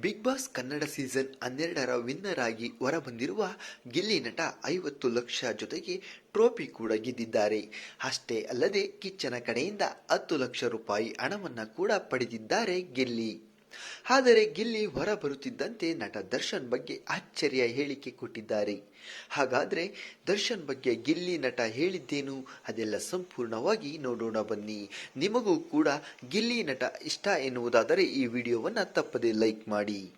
Big Boss Kannada season ಹನ್ನೆರಡರ winner ಆಗಿ ಹೊರಬಂದಿರುವ ಗಿಲ್ಲಿ ನಟ ಐವತ್ತು ಲಕ್ಷ ಜೊತೆಗೆ ಟ್ರೋಫಿ ಕೂಡ ಗೆದ್ದಿದ್ದಾರೆ. ಅಷ್ಟೇ ಅಲ್ಲದೆ ಕಿಚ್ಚನ ಕಡೆಯಿಂದ ಹತ್ತು ಲಕ್ಷ ರೂಪಾಯಿ ಹಣವನ್ನ ಕೂಡ ಪಡೆದಿದ್ದಾರೆ ಗಿಲ್ಲಿ. ಆದರೆ ಗಿಲ್ಲಿ ಹೊರ ಬರುತ್ತಿದ್ದಂತೆ ನಟ ದರ್ಶನ್ ಬಗ್ಗೆ ಆಶ್ಚರ್ಯ ಹೇಳಿಕೆ ಕೊಟ್ಟಿದ್ದಾರೆ. ಹಾಗಾದ್ರೆ ದರ್ಶನ್ ಬಗ್ಗೆ ಗಿಲ್ಲಿ ನಟ ಹೇಳಿದ್ದೇನು? ಅದೆಲ್ಲ ಸಂಪೂರ್ಣವಾಗಿ ನೋಡೋಣ ಬನ್ನಿ. ನಿಮಗೂ ಕೂಡ ಗಿಲ್ಲಿ ನಟ ಇಷ್ಟ ಎನ್ನುವುದಾದರೆ ಈ ವಿಡಿಯೋವನ್ನ ತಪ್ಪದೆ ಲೈಕ್ ಮಾಡಿ.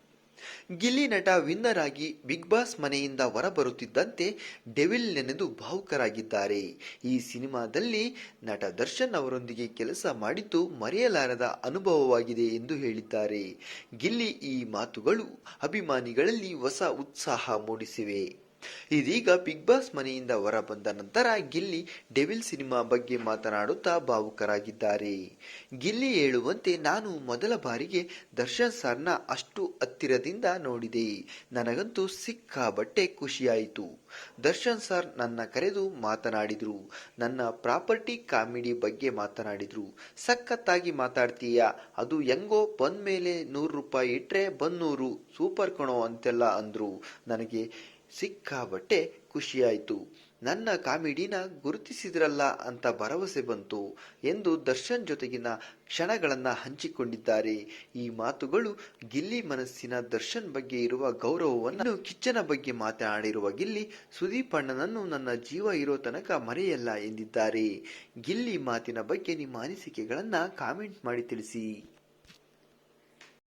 ಗಿಲ್ಲಿ ನಟ ವಿನ್ನರ್ ಆಗಿ ಬಿಗ್ ಬಾಸ್ ಮನೆಯಿಂದ ಹೊರಬರುತ್ತಿದ್ದಂತೆ ಡೆವಿಲ್ ನೆನೆದು ಭಾವುಕರಾಗಿದ್ದಾರೆ. ಈ ಸಿನಿಮಾದಲ್ಲಿ ನಟ ದರ್ಶನ್ ಅವರೊಂದಿಗೆ ಕೆಲಸ ಮಾಡಿದ್ದು ಮರೆಯಲಾರದ ಅನುಭವವಾಗಿದೆ ಎಂದು ಹೇಳಿದ್ದಾರೆ. ಗಿಲ್ಲಿ ಈ ಮಾತುಗಳು ಅಭಿಮಾನಿಗಳಲ್ಲಿ ಹೊಸ ಉತ್ಸಾಹ ಮೂಡಿಸಿವೆ. ಇದೀಗ ಬಿಗ್ ಬಾಸ್ ಮನೆಯಿಂದ ಹೊರಬಂದ ನಂತರ ಗಿಲ್ಲಿ ಡೆವಿಲ್ ಸಿನಿಮಾ ಬಗ್ಗೆ ಮಾತನಾಡುತ್ತಾ ಭಾವುಕರಾಗಿದ್ದಾರೆ. ಗಿಲ್ಲಿ ಹೇಳುವಂತೆ ನಾನು ಮೊದಲ ಬಾರಿಗೆ ದರ್ಶನ್ ಸರ್ನ ಅಷ್ಟು ಹತ್ತಿರದಿಂದ ನೋಡಿದೆ. ನನಗಂತೂ ಸಿಕ್ಕಾಬಟ್ಟೆ ಖುಷಿಯಾಯಿತು. ದರ್ಶನ್ ಸರ್ ನನ್ನ ಕರೆದು ಮಾತನಾಡಿದ್ರು. ನನ್ನ ಪ್ರಾಪರ್ಟಿ ಕಾಮಿಡಿ ಬಗ್ಗೆ ಮಾತನಾಡಿದ್ರು. ಸಖತ್ತಾಗಿ ಮಾತಾಡ್ತೀಯ. ಅದು ಹೆಂಗೋ ಬಂದ್ಮೇಲೆ ನೂರು ರೂಪಾಯಿ ಇಟ್ರೆ ಬನ್ನೂರು ಸೂಪರ್ ಕಣೋ ಅಂತೆಲ್ಲ ಅಂದ್ರು. ನನಗೆ ಸಿಕ್ಕಾಬಟ್ಟೆ ಖುಷಿಯಾಯಿತು. ನನ್ನ ಕಾಮಿಡಿನ ಗುರುತಿಸಿದ್ರಲ್ಲ ಅಂತ ಭರವಸೆ ಬಂತು ಎಂದು ದರ್ಶನ್ ಜೊತೆಗಿನ ಕ್ಷಣಗಳನ್ನು ಹಂಚಿಕೊಂಡಿದ್ದಾರೆ. ಈ ಮಾತುಗಳು ಗಿಲ್ಲಿ ಮನಸ್ಸಿನ ದರ್ಶನ್ ಬಗ್ಗೆ ಇರುವ ಗೌರವವನ್ನು ಕಿಚ್ಚನ ಬಗ್ಗೆ ಮಾತನಾಡಿರುವ ಗಿಲ್ಲಿ ಸುದೀಪ್ ಅಣ್ಣನನ್ನು ನನ್ನ ಜೀವ ಇರೋ ತನಕ ಮರೆಯಲ್ಲ ಎಂದಿದ್ದಾರೆ. ಗಿಲ್ಲಿ ಮಾತಿನ ಬಗ್ಗೆ ನಿಮ್ಮ ಅನಿಸಿಕೆಗಳನ್ನು ಕಾಮೆಂಟ್ ಮಾಡಿ ತಿಳಿಸಿ.